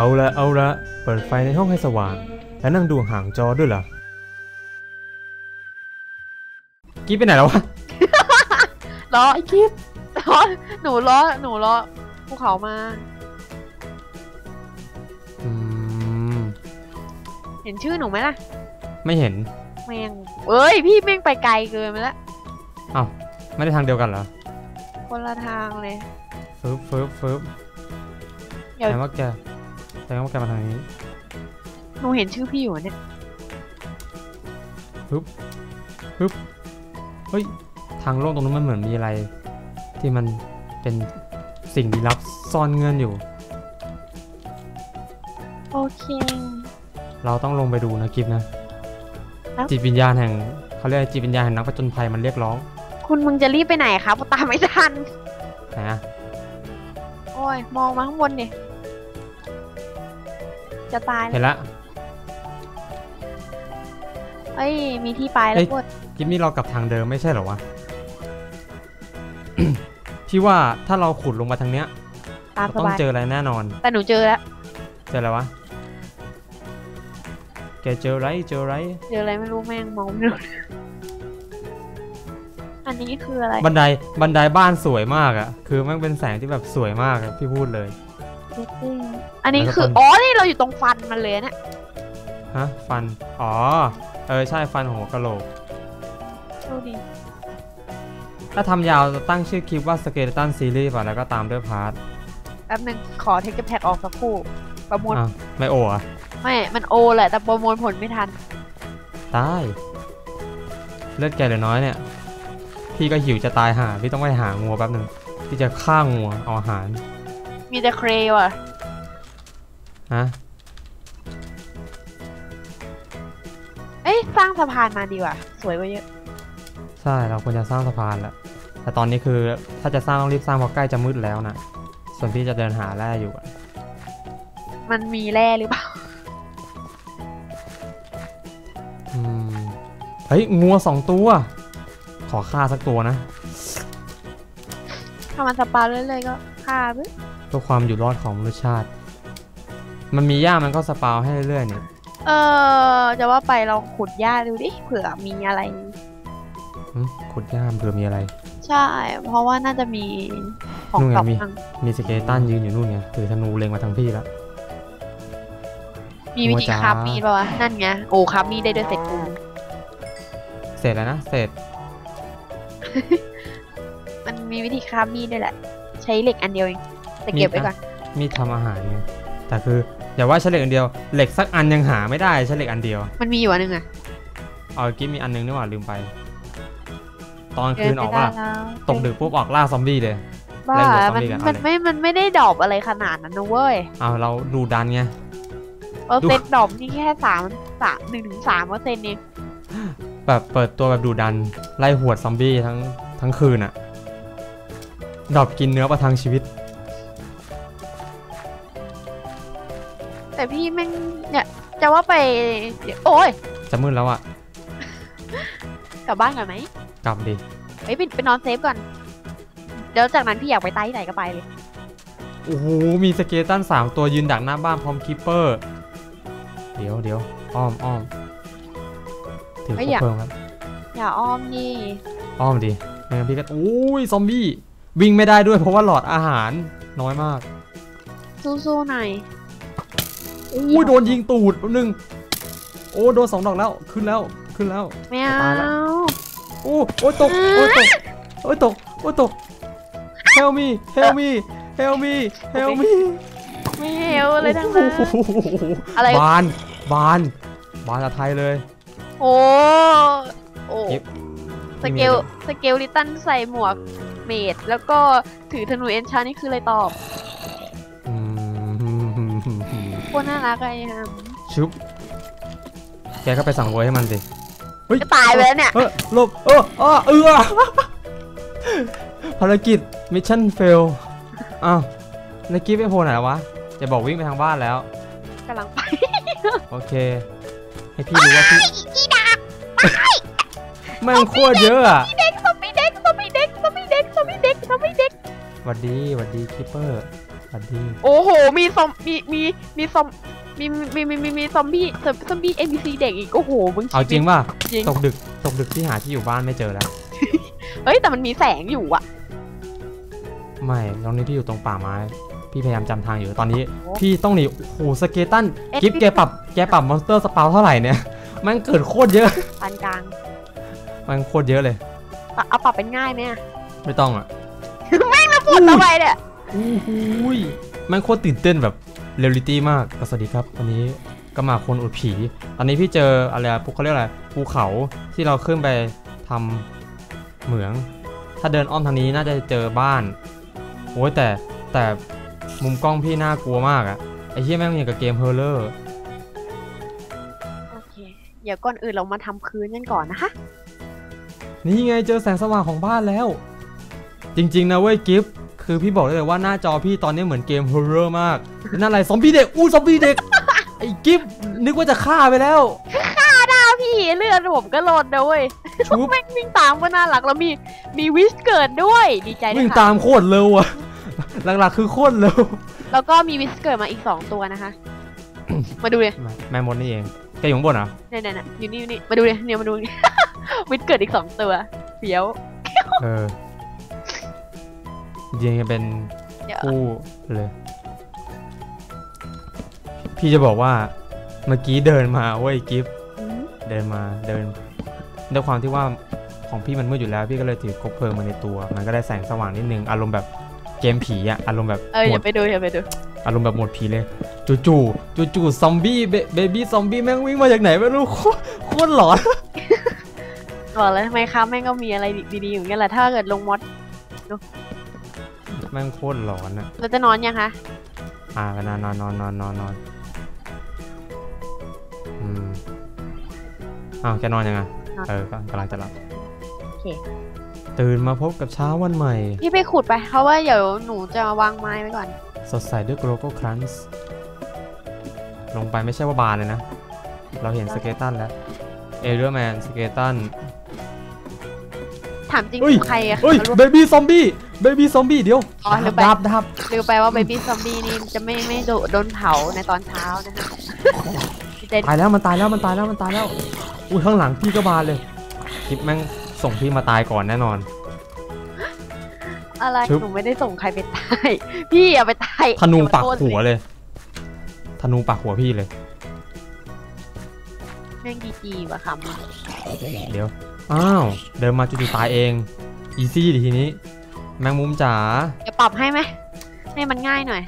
เอาละเอาละเปิดไฟในห้องให้สว่าง แล้วนั่งดูห่างจอด้วยเหรอกิ๊บไปไหนแล้ววะล้อไอ้กิฟล้อหนูล้อหนูล้อภูเขามา อืม เห็นชื่อหนูไหมล่ะ ไม่เห็นแมงเอ้ย พี่แม่งไปไกลเกินไปแล้วเอ้าไม่ได้ทางเดียวกันเหรอ คนละทางเลยฟึบฟึบฟึบเดี๋ยวแสดงว่าแก แสดงว่าแกมาทางนี้ หนูเห็นชื่อพี่อยู่เนี่ยเฮ้ย ทางโล่งตรงนู้นมันเหมือนมีอะไร ที่มันเป็นสิ่งลี้ลับซ่อนเงื่อนอยู่ โอเค เราต้องลงไปดูนะกิฟนะครับจิตวิญญาณแห่งเขาเรียกจิตวิญญาณแห่งนักผจญภัยมันเรียกร้อง คุณมึงจะรีบไปไหนครับตามไม่ทันนะโอ้ย มองมาข้างบนดิ จะตายเห็นละเอ้ย มีที่ไปแล้เฮ้วยกดกิฟนี่เรากลับทางเดิมไม่ใช่เหรอวะ พี่ว่าถ้าเราขุดลงมาทางเนี้ยตามเราสต้องบาย เจออะไรแน่นอน แต่หนูเจอแล้ว เจออะไรวะ แกเจออะไรเจออะไร เจออะไรไม่รู้แม่งมองไม่รู้ อันนี้คืออะไร บันไดบันไดบ้านสวยมากอะคือมันเป็นแสงที่แบบสวยมากอะพี่พูดเลย อันนี้แล้วก็คือต้นอ๋อ นี่เราอยู่ตรงฟันมันเลยเนี่ย ฮะ ฟัน อ๋อ เออ ใช่ฟันหัวกะโหลกดูดิถ้าทำยาวจะตั้งชื่อคลิปว่า Skeleton Series ป่ะแล้วก็ตามด้วยพาร์ทแป๊บหนึง ขอเทคแพดออกสักครู่ ประมวลอะไม่โอ้อะไม่ มันโอแหละ แต่ประมวลผลไม่ทัน ตาย เลือดแกเหลือน้อยเนี่ย พี่ก็หิวจะตายหา พี่ต้องไปหางัวแป๊บหนึ่งพี่จะฆ่างัวเอาอาหาร มีแต่เครว่ะ ฮะ เอ้ยสร้างสะพานมาดีกว่าสวยกว่าเยอะ ใช่เราควรจะสร้างสะพานแล้วแต่ตอนนี้คือถ้าจะสร้างต้องรีบสร้างเพราะใกล้จะมืดแล้วนะส่วนพี่จะเดินหาแร่อยู่อะมันมีแร่หรือเปล่า อืม เฮ้ยงัวสองตัว ขอฆ่าสักตัวนะ ถ้ามันสปาเรื่อยๆก็ฆ่าปึ๊บ เพื่อความอยู่รอดของมนุษยชาติ มันมีหญ้ามันก็สปาวให้เรื่อยๆเนี่ย เออจะว่าไปลองขุดหญ้าดูดิเผื่อมีอะไรหึขุดหญ้าเผื่อมีอะไร ใช่ เพราะว่าน่าจะมีของนู่นไงตอบมีทางมีสเกเลตันยืนอยู่นู่นไงถือธนูเล็งมาทางพี่แล้วมีวิธีหัวจ๋าคราฟมีดป่าวะนั่นไงโอ้คราฟมีดได้ด้วยเสร็จกูเสร็จแล้วนะเสร็จ มันมีวิธีคราฟมีดด้วยแหละ ใช้เหล็กอันเดียวเอง แต่เก็บไว้ก่อน มีดทำอาหารไงแต่คืออย่าว่าใช้เหล็กอันเดียว เหล็กสักอันยังหาไม่ได้ใช้เหล็กอันเดียว มันมีอยู่อันหนึงอะเอากิ๊บมีอันนึงนี่หว่าลืมไป ตอนคืนออกเดิว่าไปได้แล้วตกดึกปุ๊บออกล่าซอมบี้เลยบ้าไล่หัวซอมมันบี้กันเอามันเลยไม่ มันไม่ได้ดรอปอะไรขนาดนั้นนะเว้ยเอาเราดูดันไงเปอร์เซ็นต์ดรอปนี่แค่สามสามหนึ่งถึงสามเปอร์เซ็นต์เองแบบเปิดตัวแบบดูดันไล่หวดซอมบี้ทั้งทั้งคืนอะดรอปกินเนื้อประทังชีวิตแต่ จะว่าไปเดี๋ยวโอ้ยจะมืดแล้วอะกลับบ้านก่อนไหมกลับดิเฮ้ยไปไปนอนเซฟก่อน เดี๋ยวจากนั้นพี่อยากไปไต้ที่ไหนก็ไปเลย โอ้โห มีสเกเลตันสามตัวยืนดักหน้าบ้านพร้อมคิปเปอร์ เดี๋ยวเดี๋ยวอ้อมอ้อมถือไม่ครบอยากเพลิงครับ อย่าอ้อมนี่ อ้อมดิไม่งั้นพี่ก็โอ้ยซอมบี้ วิ่งไม่ได้ด้วยเพราะว่าหลอดอาหารน้อยมาก สู้ๆหน่อยโอ้ยโดนยิงตูดแป๊บนึง โอ้โดนสองดอกแล้วขึ้นแล้วขึ้นแล้วไม่เอาตายแล้วโอ้โอ้ยตกโอ้ยตกโอ้ยตกโอ้ยตก help me help me help me help me ไม่เฮลเลยทั้งนั้นโอ้โหอะไรบานบานบานอะไทยเลย โอ้โอ้เก็บสเกลสเกลลิตันใส่หมวกเมดแล้วก็ถือธนูเอนชานี่คืออะไรตอบอืม โคตรน่ารักเลยครับชุบแกก็ไปสั่งโวยให้มันสิเฮ้ยจะตายไปแล้วเนี่ย เออหลบเออเออเออภารกิจมิชชั่นเฟลอ้าวในกี้ไปโผล่ไหนแล้ววะจะบอกวิ่งไปทางบ้านแล้วกำลังไปโอเค ให้พี่รู้ว่าพี่อีดาแม่งโคตรเยอะอะเด็กซอมบี้เด็กซอมบี้เด็กซอมบี้เด็กซอมบี้เด็กซอมบี้เด็กหวัดดีหวัดดีคิปเปอร์ บัดดี้โอ้โห มีซอมมีมีมีซอมมีมีมีมีมีซอมบี้ซอมซอมบี้ NPC เด็กอีกโอ้โหมึงเอาจริงป่ะจริงตกดึกตกดึกที่หาที่อยู่บ้านไม่เจอแล้ว เฮ้ยแต่มันมีแสงอยู่อะไม่ตอนนี้พี่อยู่ตรงป่าไม้พี่พยายามจำทางอยู่ตอนนี้โอ้พี่ต้องหนีโอ้โหสเกตันเอ๊ะกิฟแกปรับแกปรับมอนสเตอร์สปาวเท่าไหร่เนี่ยมันเกิดโคตรเยอะปานกลางมันโคตรเยอะเลยปะเอาปรับเป็นง่ายไหมอะไม่ต้องอะพูดทำไมเนี่ย อู้หูยมันโคตรตื่นเต้นแบบเรียลลิตี้มากก็สวัสดีครับวันนี้ก็มาคนอุดผี ตอนนี้พี่เจออะไรอะภูเขาเรียกอะไรภูเขาที่เราขึ้นไปทำเหมือง ถ้าเดินอ้อมทางนี้น่าจะเจอบ้านโอ้ยแต่แต่มุมกล้องพี่น่ากลัวมากอะไอ้เหี้ยแม่งอย่างกับเกมเฮอร์เลอร์โอเคเดี๋ยวก่อนอื่นเรามาทำพื้นกันก่อนนะคะนี่ไงเจอแสงสว่างของบ้านแล้ว จริง ๆ นะเว้ยกิฟต์ คือพี่บอกได้เลยว่าหน้าจอพี่ตอนนี้เหมือนเกมฮอร์เรอร์มากนั่นอะไรซอมบี้เด็กอู้ซอมบี้เด็กไอ้กิฟต์นึกว่าจะฆ่าไปแล้วอ้าวพี่เลือดผมก็ลดนะเว้ยชุบแม่งวิ่งตามก็น่ารักแล้วมีมีวิสเกิดด้วยดีใจด้ววิ่ยงค่ะตามโคตรเร็วอะหลักๆคือโคตรเร็วแล้วก็มีวิสเกิดมาอีก 2 ตัวนะคะ มาดูเลยแม่มดนี่เองแกอยู่ข้างบนเหรอเนี่ยเนี่ยเนี่ยอยู่นี่อยู่นี่มาดูเลยเนี่ยมาดูนี่วิสเกิดอีก 2 ตัวเฟี้ยวเออ จริงๆเป็นเดี๋ยวคู่เลย พี่จะบอกว่าเมื่อกี้เดินมาเว้ยกิฟต์อืมเดินมาเดินด้วยความที่ว่าของพี่มันมืดอยู่แล้ว พี่ก็เลยถือคบเพลิงมาในตัว มันก็ได้แสงสว่างนิดนึงอารมณ์แบบเกมผีอะอารมณ์แบบเออโหมอย่าดไปดูอย่าไปดูอารมณ์แบบโหมดผีเลยจู่จู่จู่จู่ๆซอมบี้เบเบบี้ซอมบี้แม่งวิ่งมาจากไหนไม่รู้โคตรโคตรหลอนบอกเลยทำไมครับแม่งก็มีอะไรดีๆอย่างเงี้ยแหละถ้าเกิดลงมอด แม่งโคตรหลอนอะเราจะนอนยังคะอ่านอนนอนนอนนอนนอนนอนอืมอ้าวแกนอนยังไงเออกำลังจะหลับโอเคตื่นมาพบกับเช้าวันใหม่ พี่ไปขุดไป เพราะว่าเดี๋ยวหนูจะวางไม้ไว้ก่อน สดใสด้วยโกลโก้ครันส์ลงไปไม่ใช่ว่าบานเลยนะ เราเห็นสเกตันแล้ว เอเรียแมนสเกตันถามจริงเฮ้ยใครอะเฮ้ยมาร่วมเบบี้ซอมบี้ เบบี้ซอมบี้เดี๋ยวอ๋อลืมไป ดับดับลืมไปว่าเบบี้ซอมบี้นี่จะไม่ไม่โดโดนเผาในตอนเช้านะคะดีใจตายแล้วมันตายแล้วมันตายแล้วมันตายแล้วอุ้ยข้างหลังพี่ก็บานเลยคลิปแม่งส่งพี่มาตายก่อนแน่นอน อะไรชึบ หนูไม่ได้ส่งใครไปตาย พี่อย่าไปตายธนูปักโทษสิหัวเลย ธนูปักหัวพี่เลย แม่งดีจีว่ะคำอะเดี๋ยว อ้าว เดินมาจู่ๆตายเอง อีซี่ดิทีนี้ แมงมุมจ๋าจะปรับให้ไหมให้มันง่ายหน่อย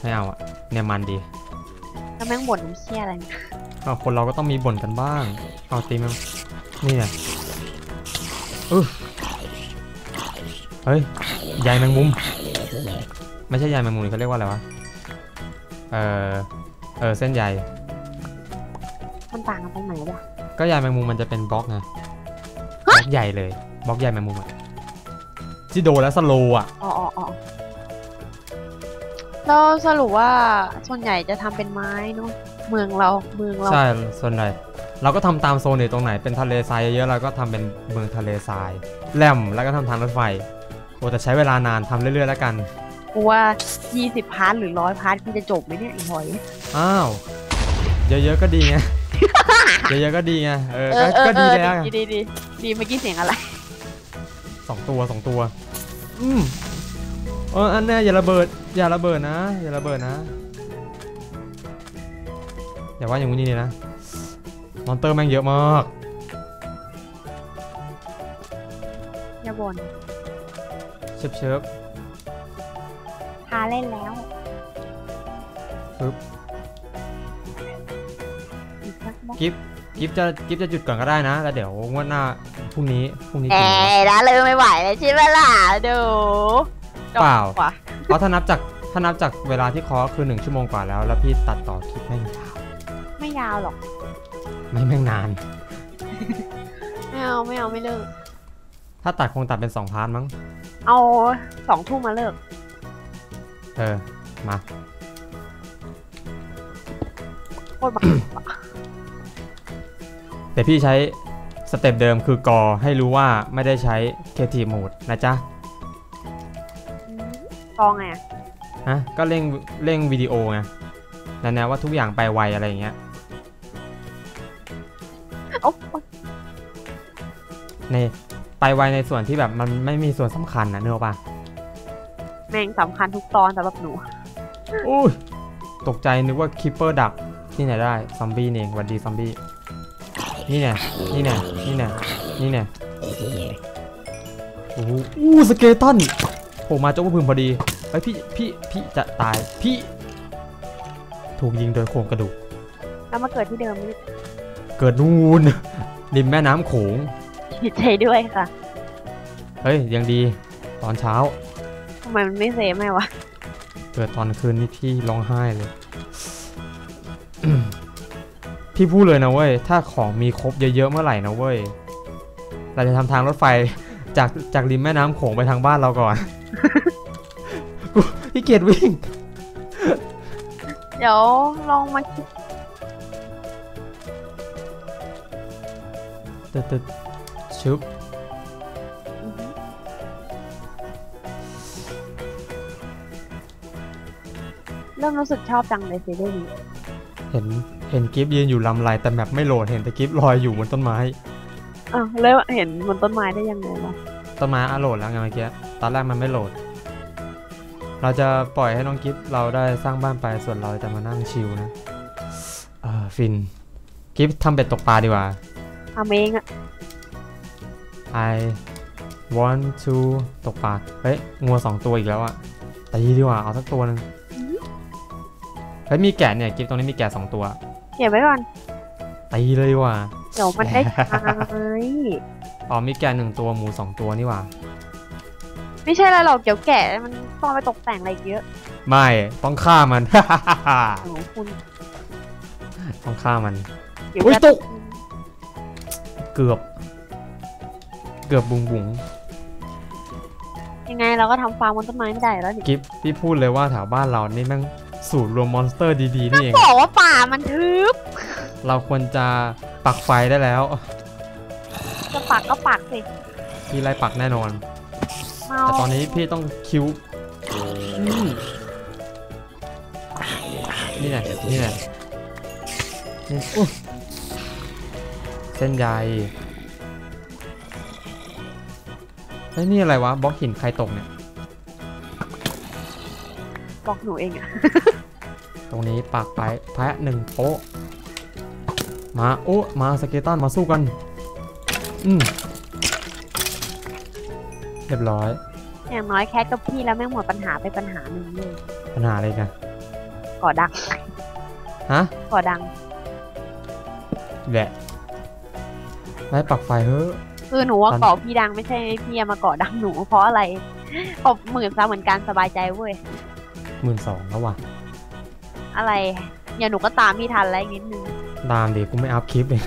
ไม่เอาอะเนี่ยมันดีแล้วแม่งบ่นน้ำเชี่ยอะไรเนี่ยอ้าวคนเราก็ต้องมีบ่นกันบ้าง เอาตีมันนี่ไงเออเฮ้ยใยแมงมุม ไม่ใช่ใยแมงมุมนี่เขาเรียกว่าอะไรวะ เออเออเส้นใยมันต่างกันตรงไหนวะก็ใยแมงมุมมันจะเป็นบล็อกไงบล็อกใหญ่เลยบล็อกใยแมงมุมอะ ที่โดนแล้วสโลว์อะอ๋ออ๋ออ๋อเราสรุปว่าส่วนใหญ่จะทำเป็นไม้เนาะเมืองเราเมืองเราใช่ส่วนใหญ่เราก็ทำตามโซนเนี่ยตรงไหนเป็นทะเลทรายเยอะๆเราก็ทำเป็นเมืองทะเลทรายแหลมแล้วก็ทำทางรถไฟโอ้แต่ใช้เวลานานทำเรื่อยๆแล้วกันกูว่า 20 พาร์ทหรือร้อยพาร์ทพี่จะจบไหมเนี่ยไอ้หอยอ้าวเยอะๆก็ดีไงเยอะๆก็ดีไงเออก็ก็ดีแล้วไงดีดีดีดีเมื่อกี้เสียงอะไรสองตัวสองตัว อืมเอออันแน่อย่าระเบิด อย่าระเบิดนะ อย่าระเบิดนะ อย่าว่าอย่างนี้นี่นะ มอนเตอร์แม่งเยอะมาก อย่าบ่นเชิบเชิบพาเล่นแล้วปึ๊บอีกสักบล็อกกิฟกิฟจะกิฟจะหยุดก่อนก็ได้นะ แล้วเดี๋ยวงวดหน้า พรุ่งนี้พรุ่งนี้แหกี่โมงมนะเลยไม่ไหวเลยใช่ไหมล่ะดูเปล่ากว่าเพราะถ้านับจากถ้านับจากเวลาที่เคอคือหนึ่งชั่วโมงกว่าแล้ว แล้วพี่ตัดต่อคลิปแม่งยาวไม่ยาวหรอก ไม่แม่งนาน ไม่เอาไม่เอาไม่เลิก ถ้าตัดคงตัดเป็นสองพาร์ทมั้ง เอาสองทุ่มมาเลิก เออ มาโคตรบ้าแต่พี่ใช้ สเต็ปเดิมคือกอให้รู้ว่าไม่ได้ใช้ Creative Mode นะจ๊ะกองไงอะฮะก็เร่งเร่งวิดีโอไงนั่นนะว่าทุกอย่างไปไวอะไรอย่างเงี้ยโอ้ในไปไวในส่วนที่แบบมันไม่มีส่วนสำคัญนะเนกอะป่ะแม่งสำคัญทุกตอนสำหรับหนูอุ้ยตกใจนึกว่าคิปเปอร์ดักที่ไหนได้ซอมบี้นี่เองหวัดดีซอมบี้ นี่แน่นี่แน่นี่แน่นี่แน่โอ้โหอู้สเกตันโผล่มาเจ้าพึมพอดีเฮ้ยพี่พี่พี่จะตายพี่ ถูกยิงโดยโครงกระดูกแล้วมาเกิดที่เดิมนี่เกิดนูนริมแม่น้ำโขงดีใจด้วยค่ะ เฮ้ยยังดีตอนเช้าทำไมมันไม่เซฟไหมวะ เกิดตอนคืนนี่พี่ร้องไห้เลย พี่พูดเลยนะเว้ย ถ้าของมีครบเยอะๆเมื่อไหร่นะเว้ย เราจะทำทางรถไฟจากจากริมแม่น้ำโขงไปทางบ้านเราก่อนกูพี่เกียจวิ่ง เดี๋ยวลองมาคิดตึ๊ดตึ๊ดชุบอือฮึเริ่มรู้สึกชอบจังเลยซีรีส์นี้เห็น เห็นกิฟยืนอยู่ลำไรแต่แมปไม่โหลดเห็นแต่กิฟลอยอยู่บนต้นไม้อ้าวแล้วเห็นบนต้นไม้ได้ยังไงวะต้นไม้อะโหลดแล้วไงเมื่อกี้ตอนแรกมันไม่โหลด เราจะปล่อยให้น้องกิฟเราได้สร้างบ้านไปส่วนเราจะมานั่งชิลนะเออฟินกิฟทำเป็ดตกปลาดีกว่าทำเองอะ I want to ตกปลาเฮ้ยงัวสองตัวอีกแล้วอะตีดีกว่าเอาสักตัวหนึ่งเฮ้ยมีแกะเนี่ยกิฟตรงนี้มีแกะสองตัว เก็บไว้ก่อนตีเลยดีกว่าเดี๋ยวมันได้ตายอ๋อมีแกะหนึ่งตัวหมูสองตัวนี่หว่าไม่ใช่อะไรหรอกเดี๋ยวแกะมันต้องเอาไปตกแต่งอะไรอีกเยอะ ไม่ต้องฆ่ามันโอ้โหคุณต้องฆ่ามันเดี๋ยวอุ๊ยจะตกเกือบ เกือบบุงบุงยังไงเราก็ทำฟาร์มบนต้นไม้ไม่ได้แล้วนี่กิฟพี่พูดเลยว่าแถวบ้านเรานี่แม่ง สูตรรวมมอนสเตอร์ดีๆนี่เองบอกว่าป่ามันทึบ เราควรจะปักไฟได้แล้ว จะปักก็ปักสิ พี่ไล่ปักแน่นอนเมาแต่ตอนนี้พี่ต้องคิวอืมนี่ไงนี่ไงนี่อุ๊ยเส้นใยเฮ้ยนี่อะไรวะบล็อกหินใครตกเนี่ย บอกหนูเองอะตรงนี้ปักไปแพะหนึ่งโป๊ะมาโอ้มาสเกตันมาสู้กัน อืมเรียบร้อย อย่างน้อยแคทกับพี่แล้วแม่งหมดปัญหาไปปัญหาหนึ่งเลยปัญหาอะไรกันก่อดังฮะก่อดังแหละไล่ปักไฟเฮ้อะคือหนูว่าตอนก่อพี่ดังไม่ใช่พี่มาก่อดังหนูเพราะอะไรเพราะหมื่นซะเหมือนกันสบายใจเว้ย หมื่นสองแล้วว่ะ อะไรอย่าหนูก็ตามพี่ทันแล้วอีกนิดนึง ตามดิกูไม่อัพคลิปเลย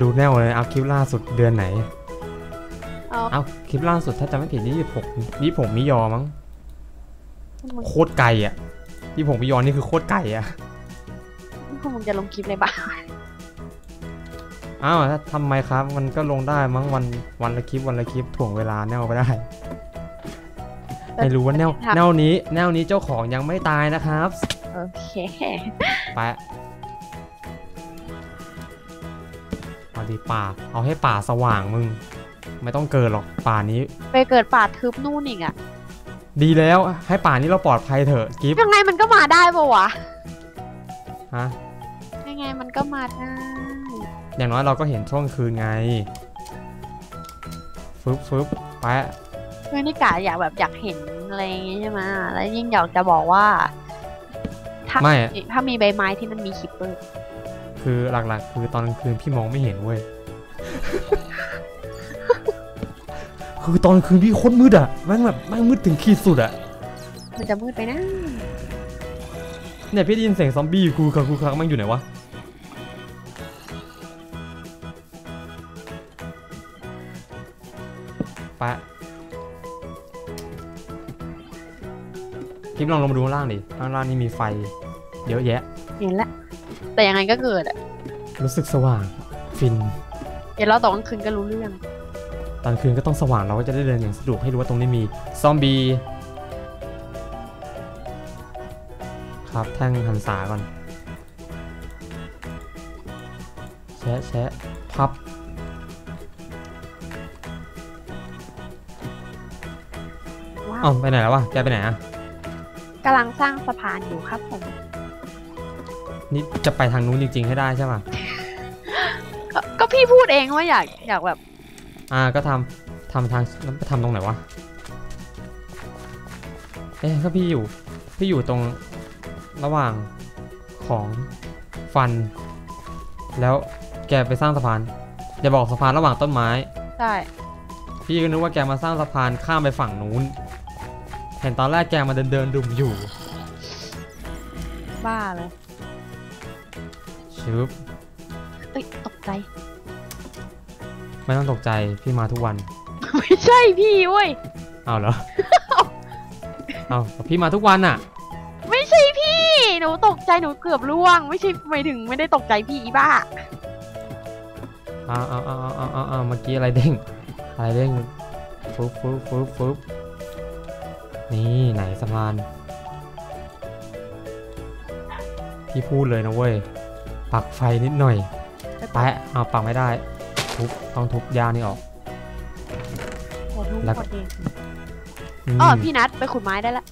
ดูแน่วเลยอัพคลิปล่าสุดเดือนไหนเอาเอาคลิปล่าสุดถ้าจำไม่ผิดนี่ยี่หกยี่หกมิยอมั้งมึงโคตรไกลอะยี่หกมิยอนี่คือโคตรไกลอะพวกมึงจะลงคลิปเลยปะอ้าวถ้าทำไมครับ มันก็ลงได้มั้งวันวันละคลิปวันละคลิปถ่วงเวลาแนวไปได้ ไม่รู้ว่าแนวแนวนี้ แนวนี้เจ้าของยังไม่ตายนะครับ โอเค ไปเอาดีป่า เอาให้ป่าสว่างมึง ไม่ต้องเกิดหรอกป่านี้ ไปเกิดป่าทึบนู่นอีกอะดีแล้วให้ป่านี้เราปลอดภัยเถอะกิฟยังไงมันก็มาได้ปะวะฮะยังไงมันก็มาได้ อย่างน้อยเราก็เห็นช่วงคืนไงฟึบฟึบแปะ คือนี่กะอยากแบบอยากเห็นอะไรอย่างงี้ใช่ไหมแล้วยิ่งอยากจะบอกว่า ถ้าไม่ ถ้ามีใบไม้ที่มันมีคิปเปอร์ คือหลักๆ คือตอนกลางคืนพี่มองไม่เห็นเว้ย คือตอนกลางคืนพี่โคตรมืดอะแม่งแบบแม่งมืดถึงขีดสุดอะมันจะมืดไปนะ เนี่ยพี่ได้ยินเสียงซอมบี้กูคักกูคักแม่งอยู่ไหนวะ คลิปลองลงมาดูข้างล่างดิข้างล่างนี่มีไฟเยอะแยะ เห็นละ แต่ยังไงก็เกิดอะรู้สึกสว่างฟิน เดี๋ยวเราตอนกลางคืนก็รู้เรื่อง ตอนคืนก็ต้องสว่างเราก็จะได้เดินอย่างสะดวกให้รู้ว่าตรงนี้มีซอมบี้ครับแท่งหันษาก่อนแชะแชะพับว้าเอ้าวไปไหนแล้ววะแกไปไหนอะกำลังสร้างสะพานอยู่ครับผม นี่จะไปทางนู้นจริงๆให้ได้ใช่ปะก็ก็พี่พูดเองว่าอยากอยากแบบ อ่าก็ทำทำทางแล้วไปทำตรงไหนวะ เอ๊ะก็พี่อยู่ พี่อยู่ตรงระหว่างของฟัน แล้วแกไปสร้างสะพาน อย่าบอกสะพานระหว่างต้นไม้ ใช่ พี่ก็นึกว่าแกมาสร้างสะพานข้ามไปฝั่งนู้น เห็นตอนแรกแกมาเดินเดินๆดุมอยู่ บ้าเลยชึบเอ้ยตกใจ ไม่ต้องตกใจพี่มาทุกวัน ไม่ใช่พี่เว้ยเอาเหรอ เอาแต่พี่มาทุกวันอะไม่ใช่พี่ หนูตกใจหนูเกือบล่วง ไม่ใช่ไม่ถึงไม่ได้ตกใจพี่อีบ้าเอาเอาเอาเอาเอาเอาเมื่อกี้อะไรเด้งอะไรเด้งฟึบฟึบฟึบฟึบ นี่ไหนสะพาน พี่พูดเลยนะเว้ย ปักไฟนิดหน่อย แปะเอาปักไม่ได้ ทุบ ต้องทุบยานี่ออกโหทุกแล้วคนเองอืมอ๋อพี่นัทไปขุดไม้ได้ละ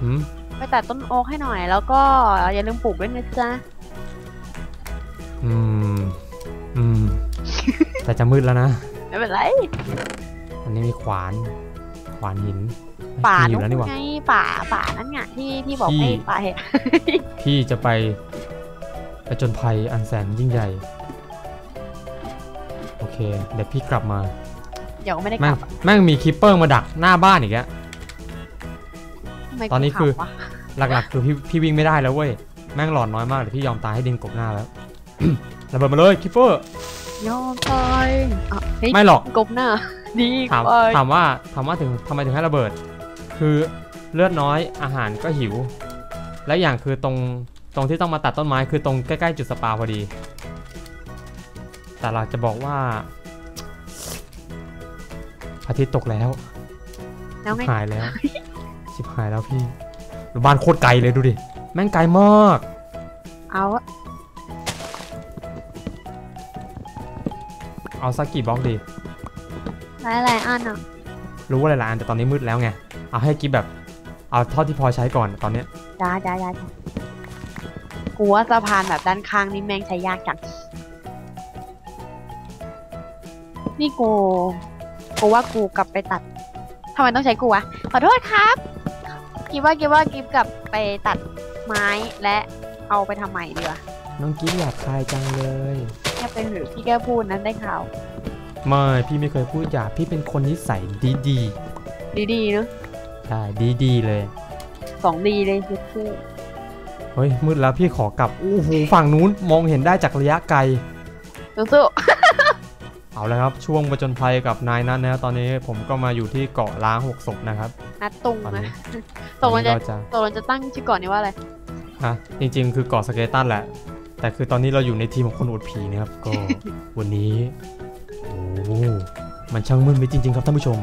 หืมไปตัดต้นโอ๊กให้หน่อย แล้วก็อย่าลืมปลูกด้วยนะจ๊ะ อืม อืม แต่จะมืดแล้วนะ ไม่เป็นไร อันนี้มีขวาน ขวานหิน ป่ามีอนุยู่แล้วนี่หว่าไงป่าป่านั่นไงที่ที่บอกพี่ให้ป่าเห็ดพี่จะไปไปจนภัยอันแสนยิ่งใหญ่ โอเค เดี๋ยวพี่กลับมา เดี๋ยวไม่ได้กแม่งลับอะแม่งมีคิปเปอร์มาดักหน้าบ้านอีกแล้วทำไมตอนนี้กูคือขำวะหลักๆ คือพี่พี่วิ่งไม่ได้แล้วเว้ย แม่งหลอนน้อยมากเดี๋ยวพี่ยอมตายให้ดินกบหน้าแล้วระเบิดมาเลยคิปเปอร์ยอมตายอะเฮ้ยไม่หรอกกบหน้าดีถามกว่าถามว่าถามว่าถึงทำไมถึงให้ระเบิด คือเลือดน้อยอาหารก็หิว และอย่างคือตรงตรงที่ต้องมาตัดต้นไม้คือตรงใกล้ๆจุดสปาพอดี แต่เราจะบอกว่าอาทิตย์ตกแล้วแล้วไงหายแล้ว ชิบหายแล้วพี่บ้านโคตรไกลเลยดูดิ แม่งไกลมาก เอาอะเอาสักกี่บล็อกดีหลายหลายๆอันอะ รู้ว่าหลายๆอันแต่ตอนนี้มืดแล้วไง เอาให้กิฟแบบ เอาเท่าที่พอใช้ก่อนตอนเนี้ยจ้าจ้าจ้าจ้ากูว่าสะพานแบบด้านข้างนี่แม่งใช้ยากจังนี่กูกูว่ากูกลับไปตัดทำไมต้องใช้กูวะขอโทษครับกิบว่ากิบว่ากิบกลับไปตัดไม้และเอาไปทำใหม่ดีกว่าน้องกิฟอยากคายจังเลยแค่เป็นหรือพี่แก้พูดนั้นได้ข่าวไม่พี่ไม่เคยพูดหยาบพี่เป็นคนนิสัยดีดีดีๆเนอะ ๆใช่ดีดีๆเลยสองดีเลยคือคือเฮ้ยมืดแล้วพี่ขอกลับโอ้โหฝั่งนู้นมองเห็นได้จากระยะไกลสู้เอาแล้วครับช่วงประจนภัยกับนายนั้นนะตอนนี้ผมก็มาอยู่ที่เกาะล้างหกศพนะครับๆนัดตุงตอนนะนี้ตกลงจะเราจะตกลงจะตั้งชื่อก่อนนี้ว่าอะไรฮะจริง ๆ คือเกาะสเกตันแหละ แต่คือตอนนี้เราอยู่ในทีมของคนอวดผีนะครับก็วันนี้โอ้โหมันช่างมืดมิดจริง ๆ ครับท่านผู้ชม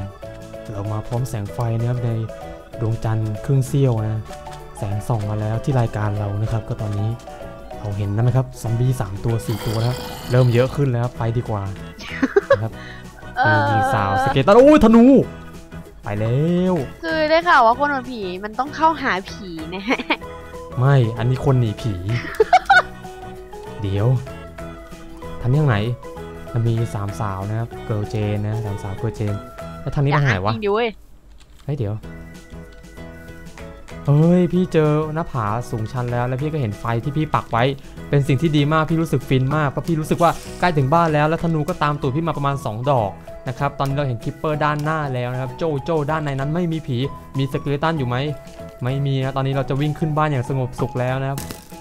เรามาพร้อมแสงไฟนะครับในดวงจันทร์ครึ่งเสี้ยวนะแสงส่องมาแล้วที่รายการเรานะครับ ก็ตอนนี้เราเห็นแล้วนะครับซอมบี้สามตัวสี่ตัวแล้วเริ่มเยอะขึ้นแล้วไปดีกว่านะครับเอมีอหญิงสาวสเกตันโอ้ยธนู ไปแล้วคือได้ข่าวว่าคนโดนผีมันต้องเข้าหาผีนะฮะไม่อันนี้คนหนีผี เดี๋ยวทันยังไงมันมีสามสาวนะครับเกิร์ลเจนนะสามสาวเกิร์ลเจน แล้วทางนี้ทางไหนวะจริงดิเว้ยเฮ้ยเดี๋ยวเฮ้ยพี่เจอหน้าผาสูงชันแล้วแล้วพี่ก็เห็นไฟที่พี่ปักไว้ เป็นสิ่งที่ดีมากพี่รู้สึกฟินมากเพราะพี่รู้สึกว่าใกล้ถึงบ้านแล้วแล้วธนูก็ตามตูดพี่มาประมาณ 2 ดอกนะครับตอนนี้เราเห็นคิปเปอร์ด้านหน้าแล้วนะครับโจโจด้านในนั้นไม่มีผีมีสเกเลตันอยู่ไหมไม่มีนะตอนนี้เราจะวิ่งขึ้นบ้านอย่างสงบสุขแล้วนะครับ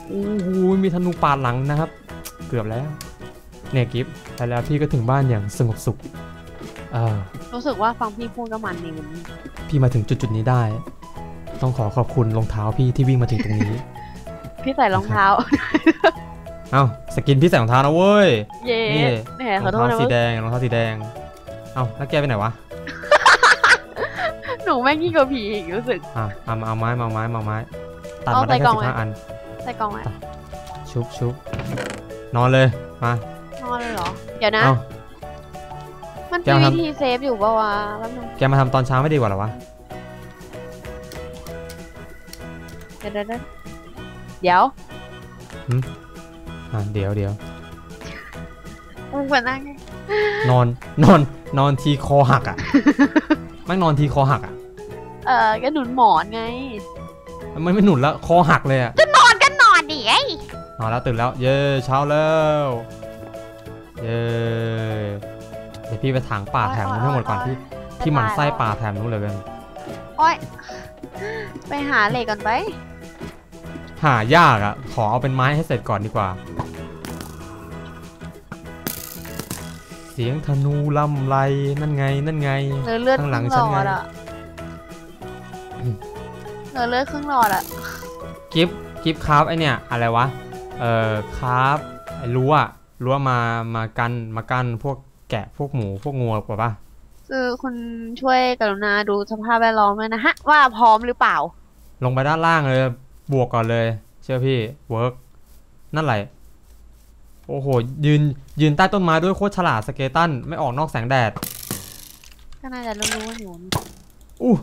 โอ้โหมีธนูปาดหลังนะครับ เกือบแล้วเนี่ยกิฟต์แต่แล้วพี่ก็ถึงบ้านอย่างสงบสุขเออ รู้สึกว่าฟังพี่พูดก็มันดีมันพี่มาถึงจุดจุดๆนี้ได้ ต้องขอขอบคุณรองเท้าพี่ที่วิ่งมาถึงตรงนี้ พี่ใส่รองเท้า เอ้าสกินพี่ใส่รองเท้านะเว้ย เย้นี่เนี่ยรขอองโทษเท้านะสีเว้ยแดงรองเท้าสีแดง เอ้าแล้วแกไปไหนวะ หนูแม่งยิ่งกว่าผีอีกรู้สึก อะเอามาเอาไม้มาเอาไม้มาเอาไม้ ตัดเอามาได้ใส่กล่แค่องสิบไว้ห้าอัน ใส่กล่องไว้ชุบชุบนอนเลย มา นอนเลยเหรอ เดี๋ยวนะเอา มันแกมีมาวิทำธีเซฟอยู่ปะวะแป๊บนึงแกมาทำตอนเช้าไม่ดีกว่าเหรอวะ เดี๋ยวเดี๋ยวเดี๋ยวเดี๋ยวอะเดี๋ยวเดี๋ยวมึงมานั่งนอนนอนนอนทีคอหักอะ แม่งนอนทีคอหักอะ เออก็หนุนหมอนไงมันไม่หนุนแล้ว คอหักเลยอะนอนก็นอนดิไอ้นอนแล้วตื่นแล้ว เย้เช้าแล้ว เย้ เดี๋ยวพี่ไปถางป่าแถมนู้นให้หมดก่อนที่ที่หมันไส้ป่าแถมนู้นเลยกันโอ้ยไปหาเหล็กก่อนไป หายากอะขอเอาเป็นไม้ให้เสร็จก่อนดีกว่า เสียงธนูลำไรนั่นไงนั่นไงเหลือเลือดคข้างหลัรึ่งงฉัหลนไงอดอะอืมเหลือเลือดครึ่งหลอดอะกิฟกิฟคราฟไอเนี่ยอะไรวะ เอ่อคราฟไอ้รั้วอะรั้วมามากันมากันพวก แกะพวกหมูพวกงัวกว่าปะคือคุณช่วยกรุณาดูสภาพแวดล้อมด้วยนะฮะ ว่าพร้อมหรือเปล่า ลงไปด้านล่างเลย บวกก่อนเลย เชื่อพี่เวิร์กนั่นแหละโอ้โห ยืนยืนใต้ต้นไม้ด้วยโคตรฉลาดสเกตันไม่ออกนอกแสงแดด ก็น่าจะรู้ๆว่าอยู่อู้